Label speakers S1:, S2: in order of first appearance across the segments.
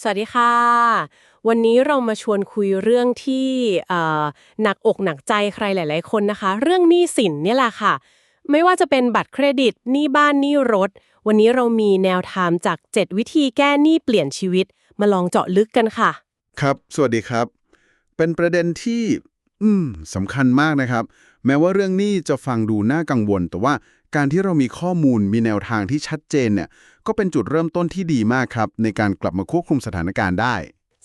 S1: สวัสดีค่ะ วันนี้เรามาชวนคุยเรื่องที่หนักอกหนักใจใครหลาย ๆ คนนะคะ เรื่องหนี้สินเนี่ยแหละค่ะ ไม่ว่าจะเป็นบัตรเครดิตหนี้บ้านหนี้รถ วันนี้เรามีแนวทางจาก 7 วิธีแก้หนี้เปลี่ยนชีวิต มาลองเจาะลึกกันค่ะ
S2: ครับ สวัสดีครับ เป็นประเด็นที่ อืมสำคัญมากนะครับ แม้ว่าเรื่องนี้จะฟังดูน่ากังวล แต่ว่าการที่เรามีข้อมูลมีแนวทางที่ชัดเจนเนี่ย ก็เป็นจุดเริ่มต้นที่ดีมากครับ ในการกลับมาควบคุมสถานการณ์ได้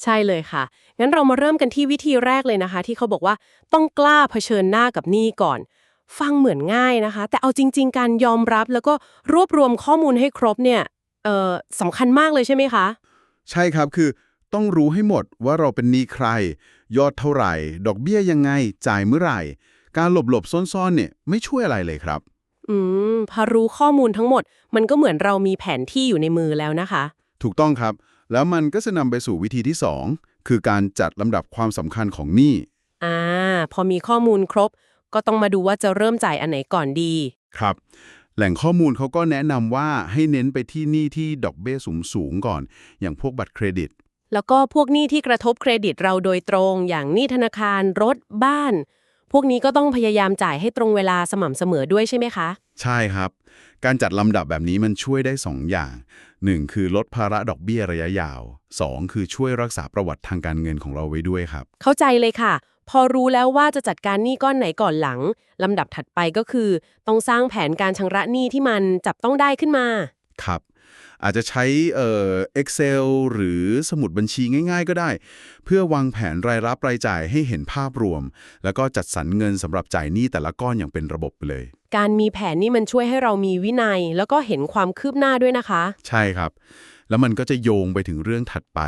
S1: ใช่เลยค่ะ งั้นเรามาเริ่มกันที่วิธีแรกเลยนะคะ ที่เขาบอกว่าต้องกล้าเผชิญหน้ากับหนี้ก่อน ฟังเหมือนง่ายนะคะ แต่เอาจริง ๆ การยอมรับแล้วก็รวบรวมข้อมูลให้ครบเนี่ยเอ่อสำคัญมากเลยใช่ไหมคะ
S2: ใช่ครับคือ ต้องรู้ให้หมดว่าเราเป็นหนี้ใคร ยอดเท่าไหร่ ดอกเบี้ยยังไง จ่ายเมื่อไหร่ การหลบหลบๆซ่อนๆเนี่ยไม่ช่วยอะไรเลยครับ
S1: อืม พอรู้ข้อมูลทั้งหมด มันก็เหมือนเรามีแผนที่อยู่ในมือแล้วนะคะ
S2: ถูกต้องครับ แล้วมันก็จะนำไปสู่วิธีที่ 2 คือการจัดลำดับความสำคัญของหนี้
S1: อ่า พอมีข้อมูลครบ ก็ต้องมาดูว่าจะเริ่มจ่ายอันไหนก่อนดี
S2: ครับแหล่งข้อมูลเขาก็แนะนำว่าให้เน้นไปที่หนี้ที่ดอกเบี้ยสูงสูงๆก่อน อย่างพวกบัตรเครดิต
S1: แล้วก็พวกหนี้ที่กระทบเครดิตเราโดยตรง อย่างหนี้ธนาคารรถบ้าน พวกนี้ก็ต้องพยายามจ่ายให้ตรงเวลาสม่ำเสมอด้วยใช่ไหมคะ
S2: ใช่ครับ การจัดลำดับแบบนี้มันช่วยได้ 2 อย่าง 1. คือลดภาระดอกเบี้ยระยะยาว 2. คือช่วยรักษาประวัติทางการเงินของเราไว้ด้วยครับ
S1: เข้าใจเลยค่ะ พอรู้แล้วว่าจะจัดการหนี้ก้อนไหนก่อนหลังลำดับถัดไปก็คือ ต้องสร้างแผนการชำระหนี้ที่มันจับต้องได้ขึ้นมา
S2: ครับ อาจจะใช้เอ่อ Excel หรือสมุดบัญชีง่ายๆ ก็ได้ เพื่อวางแผนรายรับรายจ่ายให้เห็นภาพรวม แล้วก็จัดสรรเงินสำหรับจ่ายหนี้แต่ละก้อนอย่างเป็นระบบไปเลย
S1: การมีแผนนี่มันช่วยให้เรามีวินัย แล้วก็เห็นความคืบหน้าด้วยนะคะ
S2: ใช่ครับ แล้วมันก็จะโยงไปถึงเรื่องถัดไป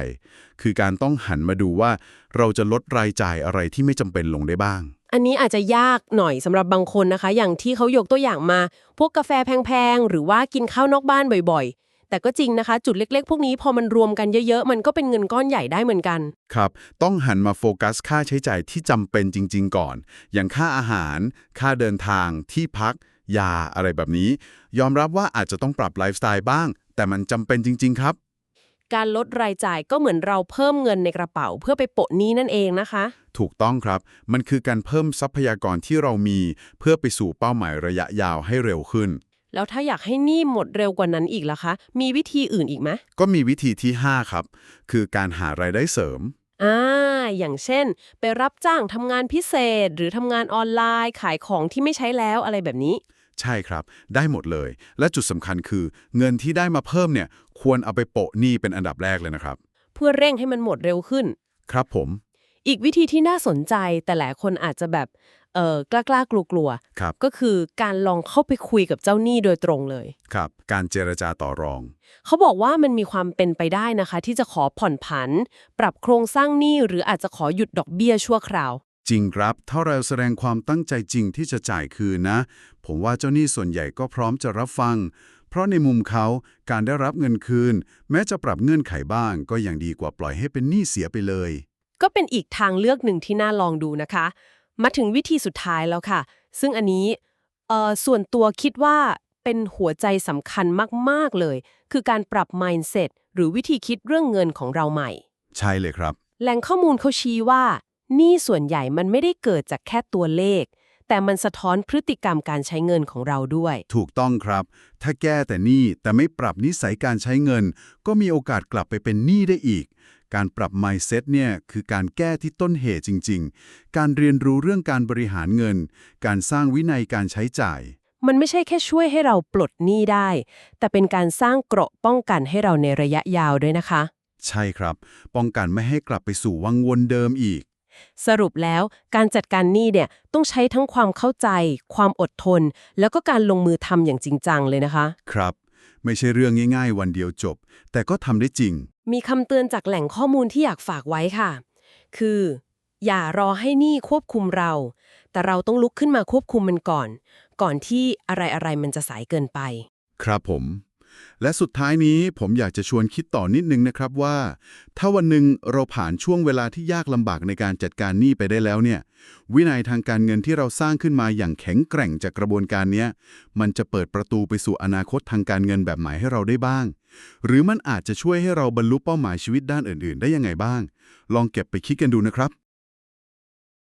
S2: คือการต้องหันมาดูว่าเราจะลดรายจ่ายอะไรที่ไม่จำเป็นลงได้บ้าง
S1: อันนี้อาจจะยากหน่อยสำหรับบางคนนะคะ อย่างที่เขายกตัวอย่างมา พวกกาแฟแพงๆ หรือว่ากินข้าวนอกบ้านบ่อยๆ แต่ก็จริงนะคะ จุดเล็ก ๆ พวกนี้พอมันรวมกันเยอะๆ มันก็เป็นเงินก้อนใหญ่ได้เหมือนกัน
S2: ครับ ต้องหันมาโฟกัสค่าใช้จ่ายที่จำเป็นจริง ๆ ก่อน อย่างค่าอาหาร ค่าเดินทาง ที่พัก ยาอะไรแบบนี้ ยอมรับว่าอาจจะต้องปรับไลฟ์สไตล์บ้าง แต่มันจำเป็นจริง ๆ ครับ
S1: การลดรายจ่ายก็เหมือนเราเพิ่มเงินในกระเป๋าเพื่อไปโปะหนี้นั่นเองนะคะ
S2: ถูกต้องครับ มันคือการเพิ่มทรัพยากรที่เรามี เพื่อไปสู่เป้าหมายระยะยาวให้เร็วขึ้น
S1: แล้วถ้าอยากให้หนี้หมดเร็วกว่านั้นอีกล่ะคะ มีวิธีอื่นอีกไหม
S2: ก็มีวิธีที่ 5 ครับ คือการหารายได้เสริม
S1: อ่า อย่างเช่น ไปรับจ้างทำงานพิเศษ หรือทำงานออนไลน์ ขายของที่ไม่ใช้แล้วอะไรแบบนี้
S2: ใช่ครับ ได้หมดเลย และจุดสำคัญคือ เงินที่ได้มาเพิ่มเนี่ย ควรเอาไปโปะหนี้เป็นอันดับแรกเลยนะครับ
S1: เพื่อเร่งให้มันหมดเร็วขึ้น
S2: ครับผม
S1: อีกวิธีที่น่าสนใจแต่หลายคนอาจจะแบบ เออกล้ากล้ากลัวกลัวๆ
S2: ครับ
S1: ก็คือการลองเข้าไปคุยกับเจ้าหนี้โดยตรงเลย
S2: ครับ การเจรจาต่อรอง
S1: เขาบอกว่ามันมีความเป็นไปได้นะคะ ที่จะขอผ่อนผัน ปรับโครงสร้างหนี้หรืออาจจะขอหยุดดอกเบี้ยชั่วคราว
S2: จริงครับถ้าเราแสดงความตั้งใจจริงที่จะจ่ายคืนนะ ผมว่าเจ้าหนี้ส่วนใหญ่ก็พร้อมจะรับฟัง เพราะในมุมเขาการได้รับเงินคืน แม้จะปรับเงื่อนไขบ้าง ก็ยังดีกว่าปล่อยให้เป็นหนี้เสียไปเลย
S1: ก็เป็นอีกทางเลือกหนึ่งที่น่าลองดูนะคะ มาถึงวิธีสุดท้ายแล้วค่ะ ซึ่งอันนี้เอ่อส่วนตัวคิดว่าเป็นหัวใจสำคัญมาก ๆ เลย คือการปรับ mindset หรือวิธีคิดเรื่องเงินของเราใหม่
S2: ใช่เลยครับ
S1: แหล่งข้อมูลเขาชี้ว่าหนี้ส่วนใหญ่มันไม่ได้เกิดจากแค่ตัวเลข แต่มันสะท้อนพฤติกรรมการใช้เงินของเราด้วย
S2: ถูกต้องครับ ถ้าแก้แต่หนี้แต่ไม่ปรับนิสัยการใช้เงิน ก็มีโอกาสกลับไปเป็นหนี้ได้อีก การปรับ mindset เนี่ยคือการแก้ที่ต้นเหตุจริง ๆ การเรียนรู้เรื่องการบริหารเงิน การสร้างวินัยการใช้จ่าย
S1: มันไม่ใช่แค่ช่วยให้เราปลดหนี้ได้ แต่เป็นการสร้างเกราะป้องกันให้เราในระยะยาวด้วยนะคะ
S2: ใช่ครับ ป้องกันไม่ให้กลับไปสู่วังวนเดิมอีก
S1: สรุปแล้วการจัดการหนี้เนี่ยต้องใช้ทั้งความเข้าใจ ความอดทน แล้วก็การลงมือทำอย่างจริงจังเลยนะคะ
S2: ครับ ไม่ใช่เรื่องง่าย ๆ วันเดียวจบ แต่ก็ทำได้จริง
S1: มีคำเตือนจากแหล่งข้อมูลที่อยากฝากไว้ค่ะ คือ อย่ารอให้หนี้ควบคุมเรา แต่เราต้องลุกขึ้นมาควบคุมมันก่อน ก่อนที่อะไรๆมันจะสายเกินไป
S2: ครับผม และสุดท้ายนี้ผมอยากจะชวนคิดต่อนิดนึงนะครับว่า ถ้าวันหนึ่งเราผ่านช่วงเวลาที่ยากลำบากในการจัดการหนี้ไปได้แล้วเนี่ย วินัยทางการเงินที่เราสร้างขึ้นมาอย่างแข็งแกร่งจากกระบวนการเนี้ยมันจะเปิดประตูไปสู่อนาคตทางการเงินแบบใหม่ให้เราได้บ้าง หรือมันอาจจะช่วยให้เราบรรลุเป้าหมายชีวิตด้านอื่น ๆ ได้ยังไงบ้าง ลองเก็บไปคิดกันดูนะครับ